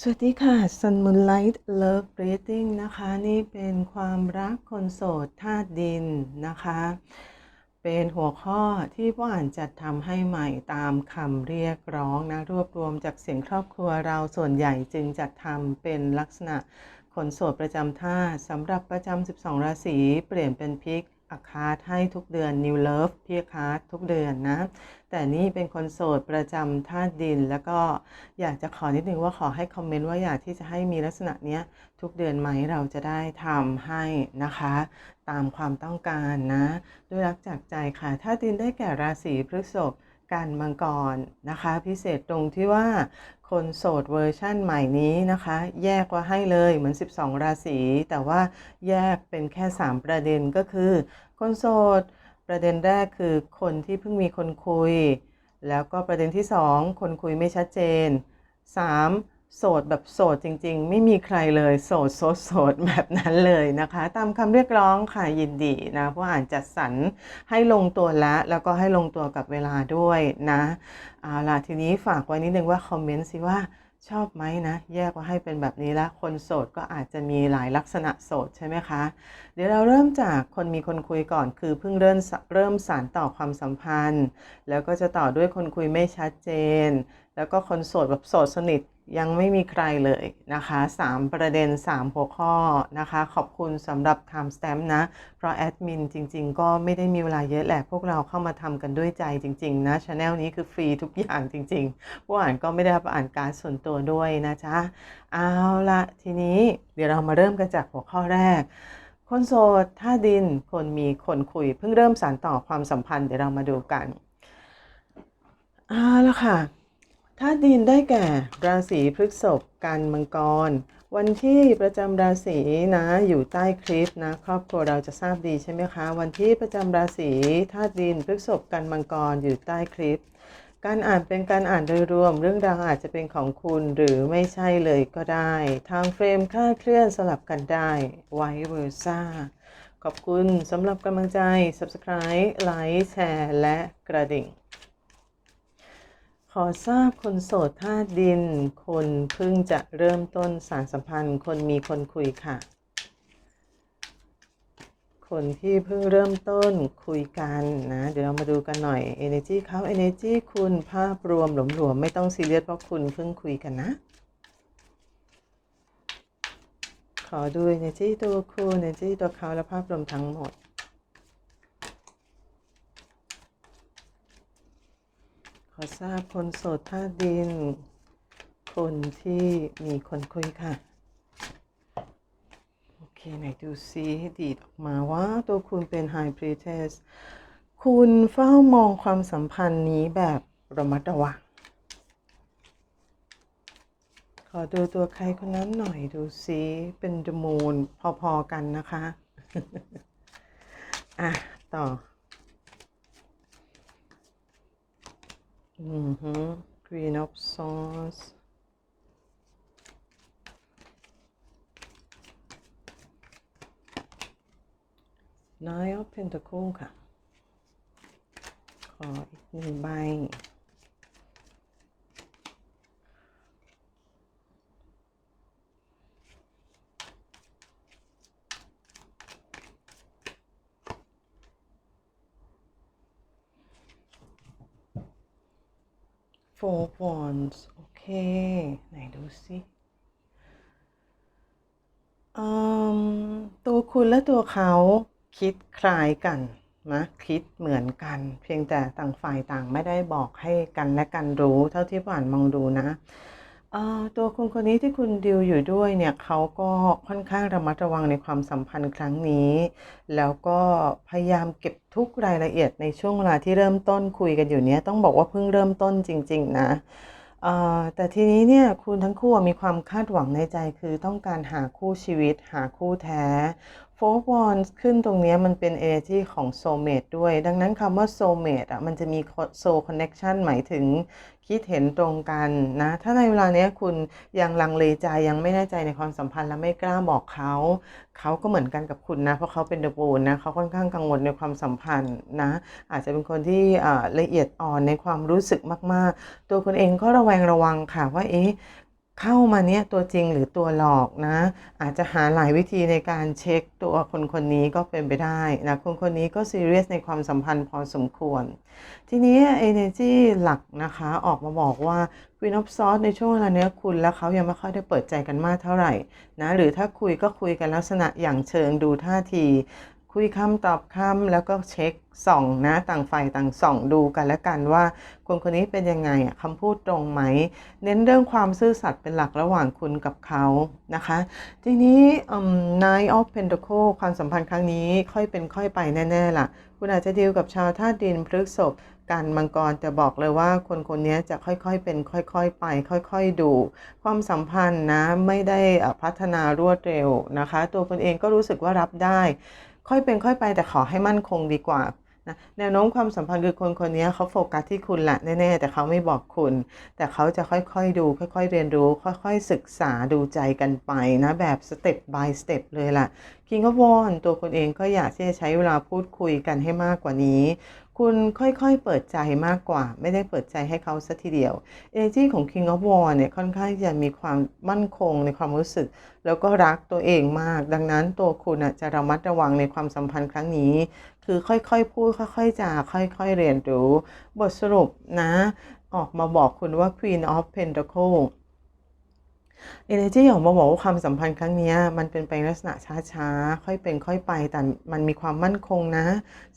สวัสดีค่ะ Sun Moonlight Love Breathing นะคะ นี่เป็นความรักคนโสดธาตุดินนะคะ เป็นหัวข้อที่ผู้อ่านจัดทำให้ใหม่ตามคำเรียกร้องนะ รวบรวมจากเสียงครอบครัวเราส่วนใหญ่จึงจัดทำเป็นลักษณะคนโสดประจำธาตุสำหรับประจำ 12 ราศีเปลี่ยนเป็นพิก อาคาร์ให้ทุกเดือน New Love พี่อาคาร์ทุกเดือนนะ แต่นี่เป็นคนโสดประจำธาตุดิน แล้วก็อยากจะขอนิดนึงว่าขอให้คอมเมนต์ว่าอยากที่จะให้มีลักษณะเนี้ยทุกเดือนไหมเราจะได้ทำให้นะคะ ตามความต้องการนะ ด้วยรักจากใจค่ะธาตุดินได้แก่ราศีพฤษภกันมังกรนะคะ พิเศษตรงที่ว่าคนโสดเวอร์ชั่นใหม่นี้นะคะ แยกว่าให้เลยเหมือน 12 ราศีแต่ว่าแยกเป็นแค่ 3 ประเด็นก็คือ คนโสด ประเด็นแรกคือคนที่เพิ่งมีคนคุย แล้วก็ประเด็นที่ 2 คนคุยไม่ชัดเจน 3. โสดแบบโสดจริงๆ ไม่มีใครเลยโสดโสดโสดแบบนั้นเลยนะคะ ตามคำเรียกร้องค่ะยินดีนะเพราะอ่านจัดสรรให้ลงตัวละ แล้วก็ให้ลงตัวกับเวลาด้วยนะเอาล่ะทีนี้ฝากไว้นิดนึงว่าคอมเมนต์สิว่า ชอบไหมนะ แยกว่าให้เป็นแบบนี้ละคนโสดก็อาจจะมีหลายลักษณะโสดใช่ไหมคะ เดี๋ยวเราเริ่มจากคนมีคนคุยก่อนคือเพิ่งเริ่มเริ่มสารต่อความสัมพันธ์ แล้วก็จะต่อด้วยคนคุยไม่ชัดเจน แล้วก็คนโสดแบบโสดสนิท ยังไม่มีใครเลยนะคะ 3 ประเด็น 3 หัวข้อนะคะ ขอบคุณสำหรับ Time Stamp นะ เพราะแอดมินจริง ๆ ก็ไม่ได้มีเวลาเยอะแหละ พวกเราเข้ามาทำกันด้วยใจจริง ๆ นะช anel นี้คือฟรีทุกอย่างจริง ๆ ผู้อ่านก็ไม่ได้รับอ่านการดส่วนตัวด้วยนะจ๊ะ เอาละทีนี้เดี๋ยวเรามาเริ่มกันจากหัวข้อแรก คนโสดท่าดิน คนมีคนคุย เพิ่งเริ่มสานต่อความสัมพันธ์เดี๋ยวเรามาดูกันเอาละค่ะ ธาตุดินได้แก่ ราศีพฤษภกันมังกร วันที่ประจำราศีนะอยู่ใต้คลิปนะ ครอบครัวเราจะทราบดีใช่ไหมคะ วันที่ประจำราศีธาตุดินพฤษภกันมังกรอยู่ใต้คลิป การอ่านเป็นการอ่านโดยรวม เรื่องราวอาจจะเป็นของคุณหรือไม่ใช่เลยก็ได้ ทางเฟรมค่าเคลื่อนสลับกันได้ไวเวอร์ซ่าขอบคุณสำหรับกำลังใจ Subscribe ไลค์แชร์และกระดิ่ง อทราบคนโสดธาตุดิน คนเพิ่งจะเริ่มต้นสารสัมพันธ์ คนมีคนคุยค่ะ คนที่เพิ่งเริ่มต้นคุยกันนะ เดี๋ยวเรามาดูกันหน่อย Energy เขา Energy คุณภาพรวมหลวมๆไม่ต้องซีเรียสเพราะคุณเพิ่งคุยกันนะ ขอดู Energy ตัวคุณ Energy ตัวเขาและภาพรวมทั้งหมด ขอทราบคนโสดธาตุดิน คนที่มีคนคุยค่ะ โอเค ไหนดูซิดีดออกมาว่าตัวคุณเป็น High Priestess คุณเฝ้ามองความสัมพันธ์นี้แบบระมัดระวังขอดูตัวใครคนนั้นหน่อยดูซิเป็น The Moon พอๆกันนะคะ อะ ต่อ อือฮึ Queen of Swords Nine of Pentacles ค่ะ ขออีกหนึ่งใบ Four Wands โอเค ไหนดูสิตัวคุณและตัวเขาคิดคล้ายกันนะคิดเหมือนกัน เพียงแต่ต่างฝ่ายต่างไม่ได้บอกให้กันและกันรู้ เท่าที่ผ่านมองดูนะ ตัวคุณคนนี้ที่คุณดิวอยู่ด้วยเนี่ยเขาก็ค่อนข้างระมัดระวังในความสัมพันธ์ครั้งนี้ แล้วก็พยายามเก็บทุกรายละเอียดในช่วงเวลาที่เริ่มต้นคุยกันอยู่เนี้ยต้องบอกว่าเพิ่งเริ่มต้นจริง ๆ นะแต่ทีนี้เนี่ยคุณทั้งคู่มีความคาดหวังในใจคือต้องการหาคู่ชีวิต หาคู่แท้ โฟร์วอนขึ้นตรงนี้มันเป็น energy ของโซเมดด้วย ดังนั้นคำว่าโซเมดอะมันจะมีโซคอนเน็ชันหมายถึงคิดเห็นตรงกันนะ ถ้าในเวลาเนี้ยคุณยังลังเลใจยังไม่แน่ใจในความสัมพันธ์และไม่กล้าบอกเขา เขาก็เหมือนกันกับคุณนะ เพราะเขาเป็นเดอะบูนนะเขาค่อนข้างกังวลในความสัมพันธ์นะ อาจจะเป็นคนที่ละเอียดอ่อนในความรู้สึกมาก ๆ ตัวคุณเองก็ระแวงระวังค่ะว่าเอ๊ะ เข้ามาเนี่ยตัวจริงหรือตัวหลอกนะ อาจจะหาหลายวิธีในการเช็คตัวคนคนนี้ก็เป็นไปได้นะคนคนนี้ก็ซีเรียสในความสัมพันธ์พอสมควร ทีนี้ energy หลักนะคะออกมาบอกว่า Queen of s w o r d ในช่วงเวลาเนี้ยคุณและเขายังไม่ค่อยได้เปิดใจกันมากเท่าไหร่นะหรือถ้าคุยก็คุยกันลักษณะอย่างเชิงดูท่าที คุยคำตอบคำแล้วก็เช็คส่องนะต่างฝ่ายต่างส่องดูกันและกันว่าคนคนนี้เป็นยังไงคำพูดตรงไหม เน้นเรื่องความซื่อสัตย์เป็นหลักระหว่างคุณกับเขานะคะ ทีนี้ Nine of Pentacle ความสัมพันธ์ครั้งนี้ค่อยเป็นค่อยไปแน่ๆล่ะ คุณอาจจะดีลกับชาวธาตุดินพฤกษภกันมังกรแต่บอกเลยว่าคนคนนี้จะค่อยๆเป็นค่อยๆไป ค่อยๆดู ความสัมพันธ์นะไม่ได้พัฒนารวดเร็วนะคะ ตัวคุณเองก็รู้สึกว่ารับได้ ค่อยเป็นค่อยไปแต่ขอให้มั่นคงดีกว่านะแนวโน้มความสัมพันธ์คือคนคนนี้เขาโฟกัสที่คุณแหละแน่ๆแต่เขาไม่บอกคุณ แต่เขาจะค่อยๆดู ค่อยๆเรียนรู้ ค่อยๆศึกษาดูใจกันไปนะแบบสเต็ป by สเต็ปเลยล่ะคิงก็วอนตัวคนเองก็อยากที่จะใช้เวลาพูดคุยกันให้มากกว่านี้ คุณค่อยๆเปิดใจมากกว่า ไม่ได้เปิดใจให้เขาสัทีเดียว Energy ของ King of Wands เนี่ยค่อนข้างจะมีความมั่นคงในความรู้สึก แล้วก็รักตัวเองมาก ดังนั้นตัวคุณน่ะจะระมัดระวังในความสัมพันธ์ครั้งนี้ คือค่อยๆพูดค่อยๆจาค่อยๆเรียนรู้ บทสรุปนะ ออกมาบอกคุณว่า Queen of Pentacle เอเนจีขออกมาบอกว่าความสัมพันธ์ครั้งนี้มันเป็นไปในลักษณะช้าๆ ค่อยเป็นค่อยไป แต่มันมีความมั่นคงนะ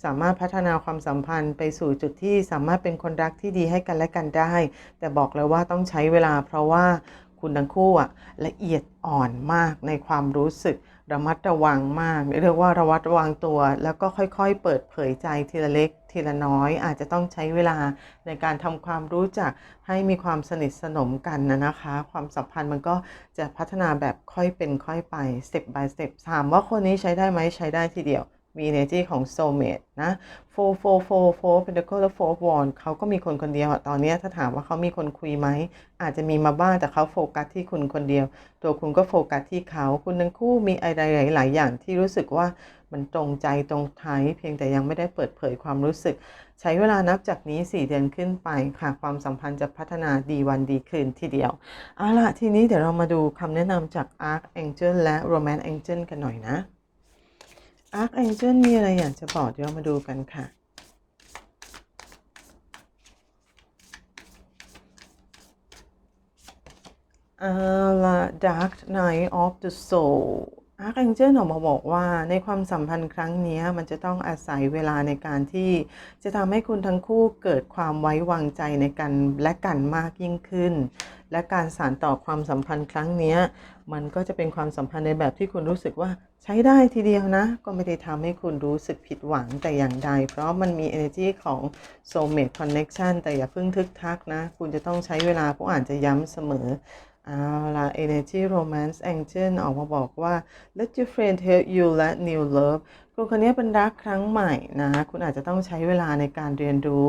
สามารถพัฒนาความสัมพันธ์ไปสู่จุดที่สามารถเป็นคนรักที่ดีให้กันและกันได้ แต่บอกเลยว่าต้องใช้เวลาเพราะว่าคุณทั้งคู่อะละเอียดอ่อนมากในความรู้สึก ระมัดระวังมากเรียกว่าระวัดระวังตัว แล้วก็ค่อยๆ เปิดเผยใจทีละเล็กทีละน้อย อาจจะต้องใช้เวลาในการทำความรู้จักให้มีความสนิทสนมกันนะนะคะ ความสัมพันธ์มันก็จะพัฒนาแบบค่อยเป็นค่อยไป step by step ถามว่าคนนี้ใช้ได้ไหมใช้ได้ทีเดียว มี energy ของ soulmate นะ four four four four pentacle และ four wand เขาก็มีคนคนเดียวอะตอนนี้ถ้าถามว่าเขามีคนคุยไหม อาจจะมีมาบ้างแต่เขาโฟกัสที่คุณคนเดียว ตัวคุณก็โฟกัสที่เขา คุณทั้งคู่มีอะไรหลาย ๆ อย่างที่รู้สึกว่ามันตรงใจตรงไทยเพียงแต่ยังไม่ได้เปิดเผยความรู้สึก ใช้เวลานับจากนี้ 4 เดือนขึ้นไปค่ะความสัมพันธ์จะพัฒนาดีวันดีคืนทีเดียวเอาล่ะทีนี้เดี๋ยวเรามาดูคำแนะนำจาก Arc Angel และ Romance Angel กันหน่อยนะ Archangel มีอะไรอยากจะบอกเดี๋ยวมาดูกันค่ะ เอาละ Dark Night of the Soul Archangel ออกมาบอกว่าในความสัมพันธ์ครั้งนี้มันจะต้องอาศัยเวลาในการที่จะทำให้คุณทั้งคู่เกิดความไว้วางใจในกันและกันมากยิ่งขึ้น และการสานต่อความสัมพันธ์ครั้งนี้มันก็จะเป็นความสัมพันธ์ในแบบที่คุณรู้สึกว่า ช้ได้ทีเดียวนะ ก็ไม่ได้ทำให้คุณรู้สึกผิดหวังแต่อย่างใด เพราะมันมี energy ของ soulmate connection แต่อย่าเพิ่งทึกทักนะ คุณจะต้องใช้เวลาผู้อ่านจะย้ำเสมอ เอาละ Energy Romance Angel ออกมาบอกว่า Let your friend help you let new love คนคนนี้เป็นรักครั้งใหม่นะ คุณอาจจะต้องใช้เวลาในการเรียนรู้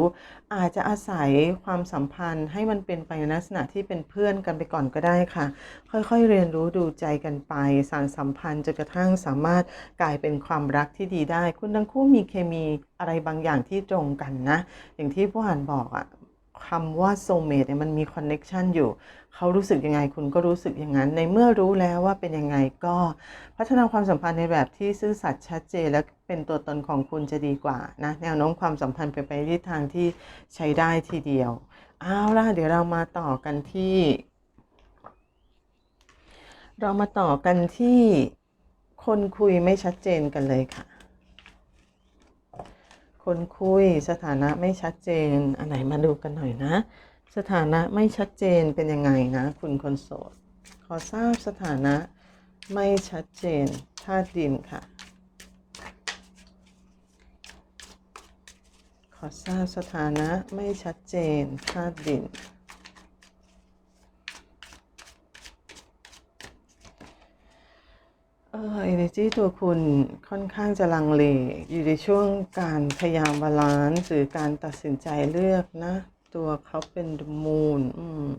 อาจจะอาศัยความสัมพันธ์ให้มันเป็นไปในลักษณะที่เป็นเพื่อนกันไปก่อนก็ได้ค่ะ ค่อยๆเรียนรู้ดูใจกันไป สารสัมพันธ์จนกระทั่งสามารถกลายเป็นความรักที่ดีได้ คุณทั้งคู่มีเคมีอะไรบางอย่างที่ตรงกันนะ อย่างที่ผู้อ่านบอกอะ คำว่า soulmate เนี่ยมันมี connection อยู่เขารู้สึกยังไงคุณก็รู้สึกอย่างนั้น ในเมื่อรู้แล้วว่าเป็นยังไงก็พัฒนาความสัมพันธ์ในแบบที่ซื่อสัตย์ชัดเจนและเป็นตัวตนของคุณจะดีกว่านะแนวโน้มความสัมพันธ์ไปไปในทิศทางที่ใช้ได้ทีเดียวเอาล่ะเดี๋ยวเรามาต่อกันที่ เรามาต่อกันที่คนคุยไม่ชัดเจนกันเลยค่ะ คนคุย สถานะไม่ชัดเจน อันไหนมาดูกันหน่อยนะ สถานะไม่ชัดเจนเป็นยังไงนะ คุณคนโสด ขอทราบสถานะไม่ชัดเจนธาตุดินค่ะ ขอทราบสถานะไม่ชัดเจนธาตุดิน เออ energy ตัวคุณค่อนข้างจะลังเล อยู่ในช่วงการพยายามบาลานซ์หรือการตัดสินใจเลือกนะ ตัวเขาเป็น the moon อืม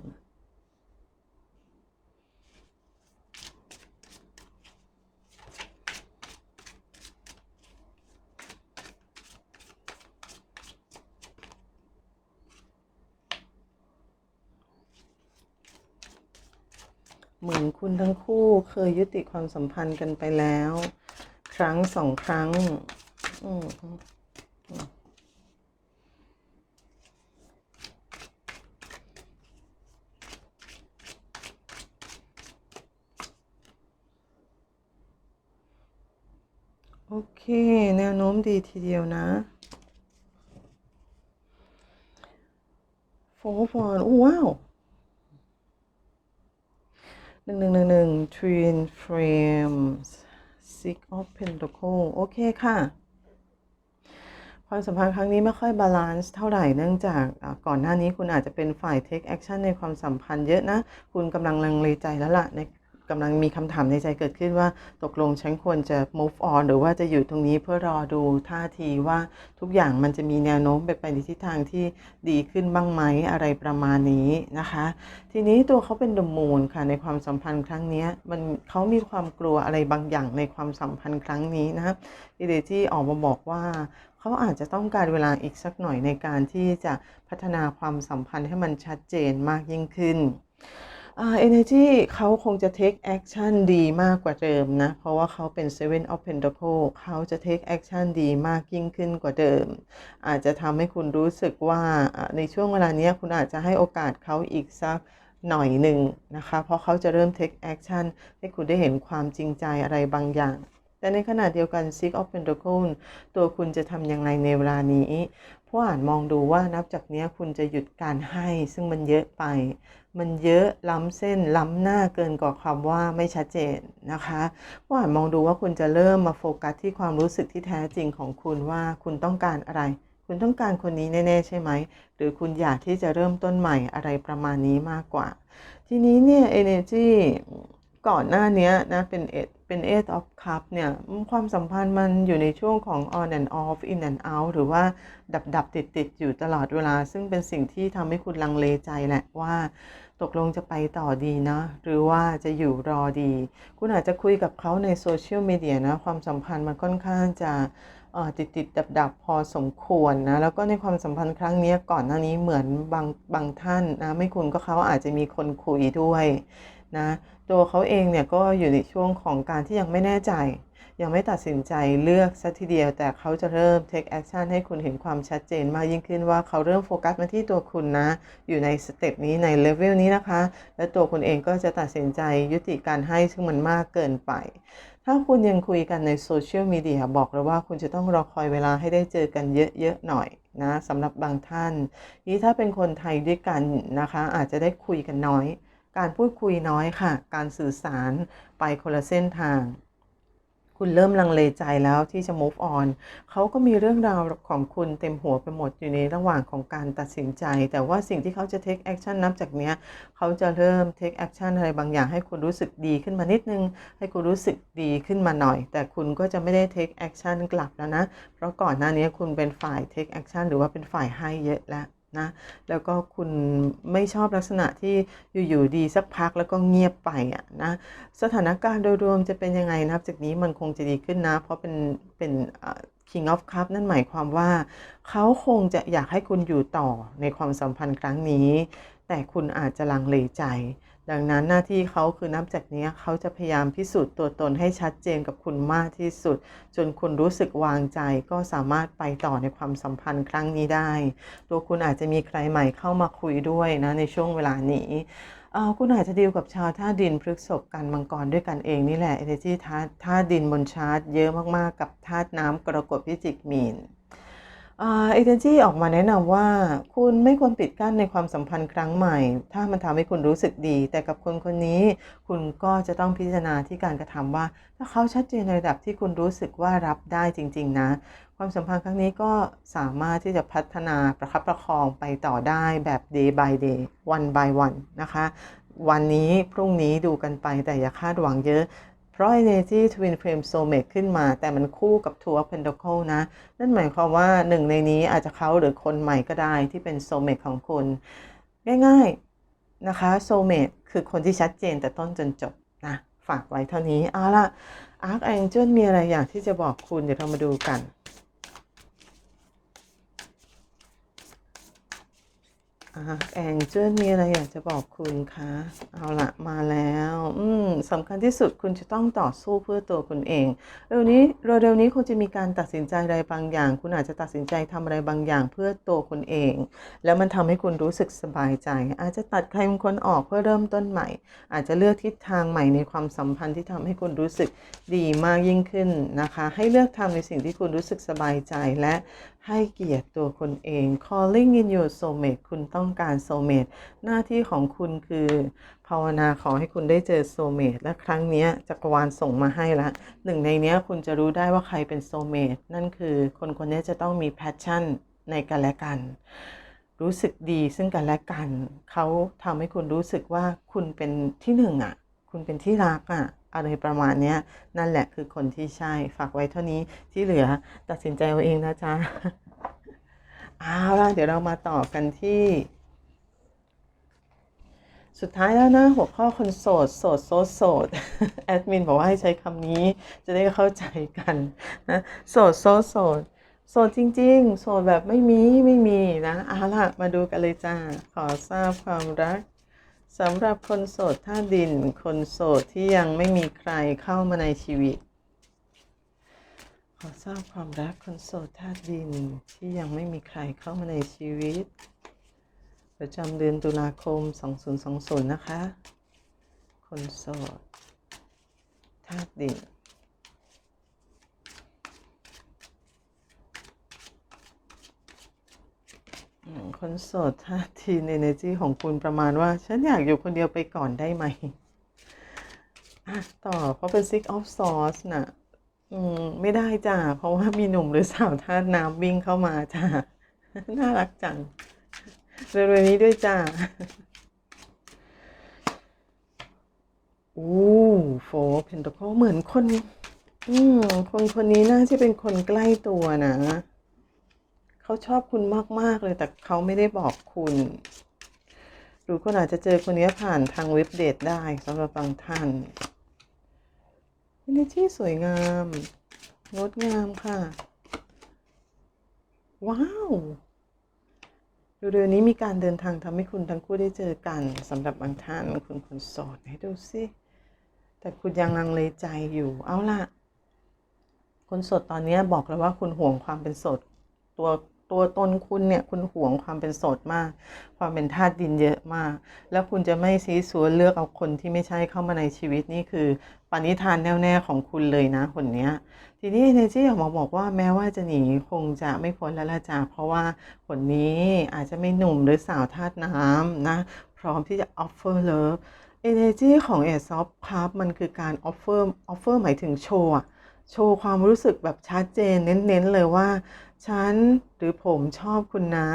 เหมือนคุณทั้งคู่เคยยุติความสัมพันธ์กันไปแล้ว ครั้งสองครั้งโอเค แนวโน้มดีทีเดียวนะโฟร์ฟอนว้าว หนึ่งหนึ่งหนึ่งหนึ่ง twin frames six of pentacle โอเคค่ะ ความสัมพันธ์ครั้งนี้ไม่ค่อยบาลานซ์เท่าไหร่เนื่องจากก่อนหน้านี้คุณอาจจะเป็นฝ่าย take action ในความสัมพันธ์เยอะนะ คุณกำลังลังเลใจแล้วล่ะใน กำลังมีคำถามในใจเกิดขึ้นว่าตกลงฉันควรจะ move on หรือว่าจะอยู่ตรงนี้เพื่อรอดูท่าทีว่าทุกอย่างมันจะมีแนวโน้มไปไปในทิศทางที่ดีขึ้นบ้างไหมอะไรประมาณนี้นะคะ ทีนี้ตัวเขาเป็นดมูลค่ะในความสัมพันธ์ครั้งนี้มันเขามีความกลัวอะไรบางอย่างในความสัมพันธ์ครั้งนี้นะอีเดที่ออกมาบอกว่าเขาอาจจะต้องการเวลาอีกสักหน่อยในการที่จะพัฒนาความสัมพันธ์ให้มันชัดเจนมากยิ่งขึ้น เอ่า energy เขาคงจะ take action ดีมากกว่าเดิมนะ เพราะว่าเขาเป็น seven of pentacle เขาจะ take action ดีมากยิ่งขึ้นกว่าเดิม อาจจะทำให้คุณรู้สึกว่าในช่วงเวลานี้คุณอาจจะให้โอกาสเขาอีกสักหน่อยหนึ่งนะคะ เพราะเขาจะเริ่ม take action ให้คุณได้เห็นความจริงใจอะไรบางอย่างแต่ในขณะเดียวกัน Six of Pentacles ตัวคุณจะทำยังไงในเวลานี้ ผู้อ่านมองดูว่านับจากนี้คุณจะหยุดการให้ ซึ่งมันเยอะไป มันเยอะล้ำเส้นล้ำหน้าเกินกว่าความว่าไม่ชัดเจนนะคะผู้อ่านมองดูว่าคุณจะเริ่มมาโฟกัสที่ความรู้สึกที่แท้จริงของคุณว่าคุณต้องการอะไร คุณต้องการคนนี้แน่ๆใช่ไหม หรือคุณอยากที่จะเริ่มต้นใหม่อะไรประมาณนี้มากกว่า ทีนี้เนี่ย energy ก่อนหน้านี้นะเป็น เป็น eight of cup เนี่ยความสัมพันธ์มันอยู่ในช่วงของ on and off in and out หรือว่าดับดับติดติดอยู่ตลอดเวลา ซึ่งเป็นสิ่งที่ทำให้คุณลังเลใจแหละว่าตกลงจะไปต่อดีนะ หรือว่าจะอยู่รอดี คุณอาจจะคุยกับเขาในโซเชียลมีเดียนะ ความสัมพันธ์มันค่อนข้างจะติดติดดับดับพอสมควรนะ แล้วก็ในความสัมพันธ์ครั้งนี้ก่อนหน้านี้เหมือนบางบางท่านนะ ไม่คุณก็เขาอาจจะมีคนคุยด้วย นะตัวเขาเองเนี่ยก็อยู่ในช่วงของการที่ยังไม่แน่ใจ ยังไม่ตัดสินใจเลือกสัทีเดียว แต่เขาจะเริ่ม take action ให้คุณเห็นความชัดเจนมากยิ่งขึ้นว่าเขาเริ่มโฟกัสมาที่ตัวคุณนะ อยู่ในสเต็ปนี้ในเลเวลนี้นะคะ และตัวคุณเองก็จะตัดสินใจยุติการให้ซึ่งมันมากเกินไปถ้าคุณยังคุยกันในโซเชียลมีเดียบอกเลยว่าคุณจะต้องรอคอยเวลาให้ได้เจอกันเยอะ ๆ หน่อยนะสำหรับบางท่าน นี่ถ้าเป็นคนไทยด้วยกันนะคะ อาจจะได้คุยกันน้อย การพูดคุยน้อยค่ะ การสื่อสารไปคนละเส้นทาง คุณเริ่มลังเลใจแล้วที่จะ move on เขาก็มีเรื่องราวของคุณเต็มหัวไปหมดอยู่ในระหว่างของการตัดสินใจ แต่ว่าสิ่งที่เขาจะ take action นับจากเนี้ย เขาจะเริ่ม take action อะไรบางอย่างให้คุณรู้สึกดีขึ้นมานิดนึง ให้คุณรู้สึกดีขึ้นมาหน่อย แต่คุณก็จะไม่ได้ take action กลับแล้วนะ เพราะก่อนหน้านี้คุณเป็นฝ่าย take action หรือว่าเป็นฝ่ายให้เยอะแล้ว นะแล้วก็คุณไม่ชอบลักษณะที่อยู่ๆดีสักพักแล้วก็เงียบไปอะนะสถานการณ์โดยรวมจะเป็นยังไงนับจากนี้มันคงจะดีขึ้นนะ เพราะเป็นเป็น King of Cup นั่นหมายความว่า เขาคงจะอยากให้คุณอยู่ต่อในความสัมพันธ์ครั้งนี้ แต่คุณอาจจะลังเลใจ ดังนั้นหน้าที่เขาคือนับจากนี้เขาจะพยายามพิสูจน์ตัวตนให้ชัดเจนกับคุณมากที่สุด จนคุณรู้สึกวางใจก็สามารถไปต่อในความสัมพันธ์ครั้งนี้ได้ ตัวคุณอาจจะมีใครใหม่เข้ามาคุยด้วยนะในช่วงเวลานี้เออคุณอาจจะดีลกับชาวท่าดินพฤกษภกันมังกรด้วยกันเองนี่แหละ energy ธาตุธาตุดินบนชาร์ตเยอะมากๆกับธาตุน้ำกรกฎพิจิกมีน เอเจนซี่ออกมาแนะนำว่า คุณไม่ควรปิดกั้นในความสัมพันธ์ครั้งใหม่ ถ้ามันทำให้คุณรู้สึกดี แต่กับคนคนนี้ คุณก็จะต้องพิจารณาที่การกระทำว่า ถ้าเขาชัดเจนในระดับที่คุณรู้สึกว่ารับได้จริง ๆ นะ ความสัมพันธ์ครั้งนี้ก็สามารถที่จะพัฒนาประคับประคองไปต่อได้แบบ day by day one by one นะคะ วันนี้พรุ่งนี้ดูกันไปแต่อย่าคาดหวังเยอะ เพราะ Energy Twin Flame Soulmate ขึ้นมา แต่มันคู่กับ Two of Pentacle นะ นั่นหมายความว่าหนึ่งในนี้อาจจะเขาหรือคนใหม่ก็ได้ที่เป็น Soulmate ของคุณ ง่ายๆนะคะ Soulmate คือคนที่ชัดเจนแต่ต้นจนจบนะฝากไว้เท่านี้เอาล่ะ Archangel มีอะไรอยากที่จะบอกคุณเดี๋ยวเรามาดูกัน อ่า แองเจิลมีอะไรอยากจะบอกคุณคะ เอาละมาแล้ว อืมสำคัญที่สุดคุณจะต้องต่อสู้เพื่อตัวคุณเอง เร็วนี้เร็วๆนี้คุณจะมีการตัดสินใจอะไรบางอย่าง คุณอาจจะตัดสินใจทำอะไรบางอย่างเพื่อตัวคุณเอง แล้วมันทำให้คุณรู้สึกสบายใจ อาจจะตัดใครบางคนออกเพื่อเริ่มต้นใหม่ อาจจะเลือกทิศทางใหม่ในความสัมพันธ์ที่ทำให้คุณรู้สึกดีมากยิ่งขึ้นนะคะ ให้เลือกทำในสิ่งที่คุณรู้สึกสบายใจและ ให้เกียรติตัวคุณเอง calling in your soulmate คุณต้องการ soulmate หน้าที่ของคุณคือ ภาวนาขอให้คุณได้เจอ soulmate และครั้งนี้จักรวาลส่งมาให้ละหนึ่งในนี้คุณจะรู้ได้ว่าใครเป็น soulmate นั่นคือคนคนนี้จะต้องมี passion ในกันและกัน รู้สึกดีซึ่งกันและกัน เขาทำให้คุณรู้สึกว่าคุณเป็นที่หนึ่งอะ คุณเป็นที่รักอะ อะไรประมาณเนี้ยนั่นแหละคือคนที่ใช่ฝากไว้เท่านี้ที่เหลือตัดสินใจเอาเองนะจ๊ะเอาล่ะเดี๋ยวเรามาต่อกันที่ สุดท้ายแล้วนะ หัวข้อคนโสด โสดโสดโสดแอดมินบอกว่าให้ใช้คำนี้จะได้เข้าใจกันนะโสดโสดโสดโสดจริง ๆ โสดแบบไม่มีไม่มีนะเอาล่ะมาดูกันเลยจ้า ขอทราบความรัก สำหรับคนโสดท่าดิน คนโสดที่ยังไม่มีใครเข้ามาในชีวิต ขอทราบความรักคนโสดธาดินที่ยังไม่มีใครเข้ามาในชีวิต ประจำเดือนตุลาคม 2020 นะคะ คนโสดธาดิน อืม คนโสดท่าทีใน energy ของคุณประมาณว่า ฉันอยากอยู่คนเดียวไปก่อนได้ไหมอะต่อเพราะเป็น six of swords น่ะ อืม ไม่ได้จ้ะ เพราะว่ามีหนุ่มหรือสาวธาน้ำวิ่งเข้ามาจ้ะ น่ารักจังเร็วๆนี้ด้วยจ้ะอู้โฟเพนตาโคเหมือนคน อืมคนคนนี้น่าจะเป็นคนใกล้ตัวนะ เขาชอบคุณมาก ๆ เลยแต่เขาไม่ได้บอกคุณ หรือคุณอาจจะเจอคนนี้ผ่านทางเว็บเดทได้สำหรับบางท่าน energy สวยงาม งดงามค่ะ ว้าวเร็วๆนี้มีการเดินทางทำให้คุณทั้งคู่ได้เจอกันสำหรับบางท่านคุณคนโสดให้ดูสิแต่คุณยังลังเลใจอยู่ เอาล่ะ คนโสดตอนนี้บอกเลยว่าคุณห่วงความเป็นโสดตัว ตัวตนคุณเนี่ยคุณห่วงความเป็นโสดมาก ความเป็นธาตุดินเยอะมาก แล้วคุณจะไม่ซีซัวเลือกเอาคนที่ไม่ใช่เข้ามาในชีวิตนี่คือปณิธานแน่วแน่ของคุณเลยนะคนเนี้ย ทีนี้เนจี้ออกมาบอกว่าแม้ว่าจะหนีคงจะไม่พ้นแล้วละจ้าเพราะว่าคนนี้อาจจะไม่หนุ่มหรือสาวธาตุน้ำนะ พร้อมที่จะ offer love energy ของ Ace of Cups มันคือการ offer offer หมายถึงโชว์ โชว์ความรู้สึกแบบชัดเจนเน้นๆเลยว่า ฉันหรือผมชอบคุณนะ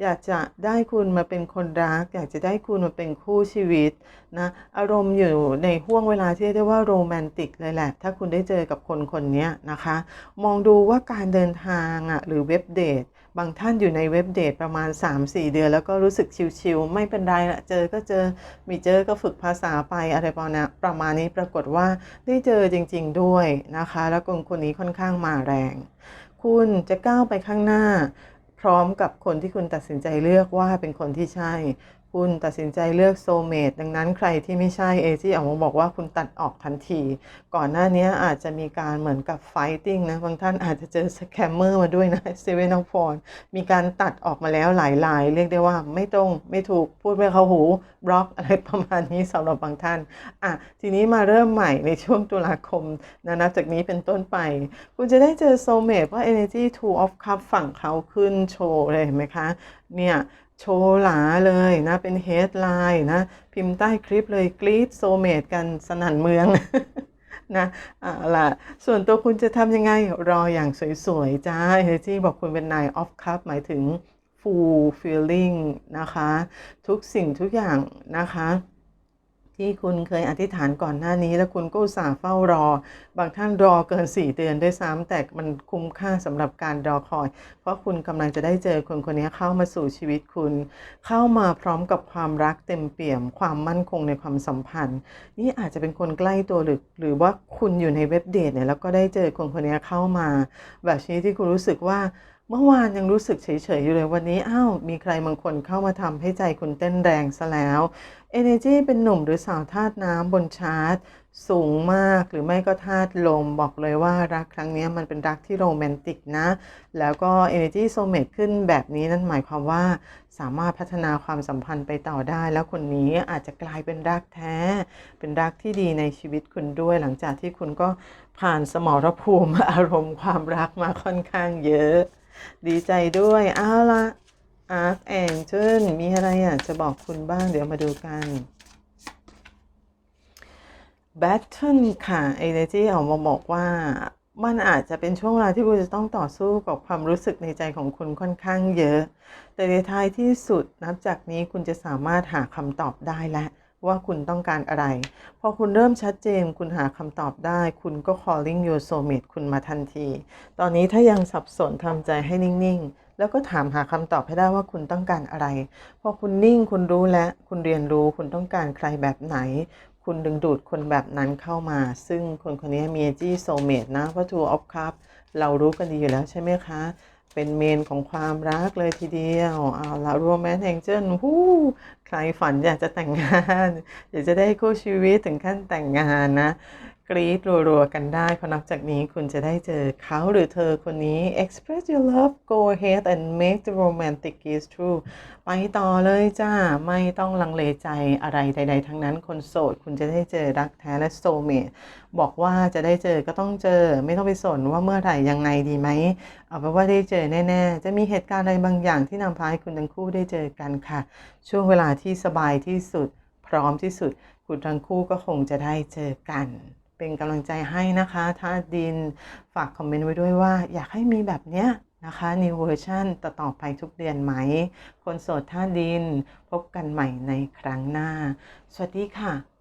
อยากจะได้คุณมาเป็นคนรัก อยากจะได้คุณมาเป็นคู่ชีวิตนะอารมณ์อยู่ในห่วงเวลาที่เรียกได้ว่าโรแมนติกเลยแหละ ถ้าคุณได้เจอกับคนคนนี้นะคะ มองดูว่าการเดินทางอะหรือเว็บเดท บางท่านอยู่ในเว็บเดทประมาณ 3-4 เดือน แล้วก็รู้สึกชิลๆไม่เป็นไรละเจอก็เจอไมีเจอก็ฝึกภาษาไปอะไรประมาณนี้ประมาณนี้ปรากฏว่าได้เจอจริง ๆด้วยนะคะ แล้วคนคนนี้ค่อนข้างมาแรง คุณจะก้าวไปข้างหน้า พร้อมกับคนที่คุณตัดสินใจเลือกว่าเป็นคนที่ใช่ คุณตัดสินใจเลือกโซเมตดังนั้นใครที่ไม่ใช่เอจี้ออกมาบอกว่าคุณตัดออกทันที ก่อนหน้านี้อาจจะมีการเหมือนกับไฟติ้งนะบางท่านอาจจะเจอสแคมเมอร์มาด้วยนะเซเว่นอฟอนมีการตัดออกมาแล้วหลายลายเรียกได้ว่าไม่ตรงไม่ถูกพูดไม่เข้าหูบล็อกอะไรประมาณนี้สำหรับบางท่านอะทีนี้มาเริ่มใหม่ในช่วงตุลาคมนะนับจากนี้เป็นต้นไป คุณจะได้เจอโซเมตว่า Energy Two of Cup ฝั่งเขาขึ้นโชว์เลยเห็นไหมคะเนี่ย โชว์หลาเลยนะ เป็นเฮดไลน์นะ พิมพ์ใต้คลิปเลยกรีดโซเมดกันสนั่นเมืองนะอ่าล่ะส่วนตัวคุณจะทำยังไงรออย่างสวยๆ จ้าเฮจี้บอกคุณเป็นนายออฟคัพหมายถึง full feeling นะคะ ทุกสิ่งทุกอย่างนะคะ ที่คุณเคยอธิษฐานก่อนหน้านี้ แล้วคุณก็อุตส่าห์เฝ้ารอ บางท่านรอเกิน 4 เดือนด้วยซ้ำแต่มันคุ้มค่าสำหรับการรอคอย เพราะคุณกำลังจะได้เจอคนคนนี้เข้ามาสู่ชีวิตคุณ เข้ามาพร้อมกับความรักเต็มเปี่ยม ความมั่นคงในความสัมพันธ์ นี่อาจจะเป็นคนใกล้ตัวหรือ หรือว่าคุณอยู่ในเว็บเดทเนี่ยแล้วก็ได้เจอคนคนนี้เข้ามา แบบชนิดที่คุณรู้สึกว่า เมื่อวานยังรู้สึกเฉยๆอยู่เลยวันนี้อ้าวมีใครบางคนเข้ามาทำให้ใจคุณเต้นแรงซะแล้ว Energy เป็นหนุ่มหรือสาวธาตุน้ำบนชาร์ตสูงมากหรือไม่ก็ธาตุลมบอกเลยว่ารักครั้งนี้มันเป็นรักที่โรแมนติกนะ แล้วก็ Energy Soulmate ขึ้นแบบนี้นั่นหมายความว่าสามารถพัฒนาความสัมพันธ์ไปต่อได้ แล้วคนนี้อาจจะกลายเป็นรักแท้ เป็นรักที่ดีในชีวิตคุณด้วย หลังจากที่คุณก็ผ่านสมรภูมิอารมณ์ความรักมาค่อนข้างเยอะ ดีใจด้วยเอาละอาร์คแองเจิลมีอะไรอยากจะบอกคุณบ้างเดี๋ยวมาดูกันแบทเทิลค่ะ Energy ออกมาบอกว่ามันอาจจะเป็นช่วงเวลาที่คุณจะต้องต่อสู้กับความรู้สึกในใจของคุณค่อนข้างเยอะ แต่ในท้ายที่สุดนับจากนี้คุณจะสามารถหาคำตอบได้แล้ว ว่าคุณต้องการอะไร พอคุณเริ่มชัดเจน คุณหาคำตอบได้ คุณก็ calling your soulmate คุณมาทันที ตอนนี้ถ้ายังสับสนทำใจให้นิ่ง ๆ แล้วก็ถามหาคำตอบให้ได้ว่าคุณต้องการอะไร พอคุณนิ่งคุณรู้และ คุณเรียนรู้คุณต้องการใครแบบไหน คุณดึงดูดคนแบบนั้นเข้ามา ซึ่งคนคนนี้มีจี้โซเมตนะเพราะ Two of cup เรารู้กันดีอยู่แล้วใช่ไหมคะ เป็นเมนของความรักเลยทีเดียวเอาละโรแมนต์แองเจิลหู้ใครฝันอยากจะแต่งงาน อยากจะได้คู่ชีวิตถึงขั้นแต่งงานนะ กรี๊ดรัวๆกันได้เพราะนับจากนี้คุณจะได้เจอเขาหรือเธอคนนี้ express your love go ahead and make the romantic kiss true ไปต่อเลยจ้า ไม่ต้องลังเลใจอะไรใด ๆ ทั้งนั้นคนโสด คุณจะได้เจอรักแท้และ soulmate บอกว่าจะได้เจอก็ต้องเจอ ไม่ต้องไปสนว่าเมื่อไหร่ยังไงดีไหม เอาเป็นว่าได้เจอแน่ ๆ จะมีเหตุการณ์อะไรบางอย่างที่นำพาให้คุณทั้งคู่ได้เจอกันค่ะ ช่วงเวลาที่สบายที่สุด พร้อมที่สุด คุณทั้งคู่ก็คงจะได้เจอกัน เป็นกำลังใจให้นะคะ ถ้าดินฝากคอมเมนต์ไว้ด้วยว่า อยากให้มีแบบเนี้ยนะคะ new version ต่อต่อไปทุกเดือนไหม คนโสดท่าดิน พบกันใหม่ในครั้งหน้า สวัสดีค่ะ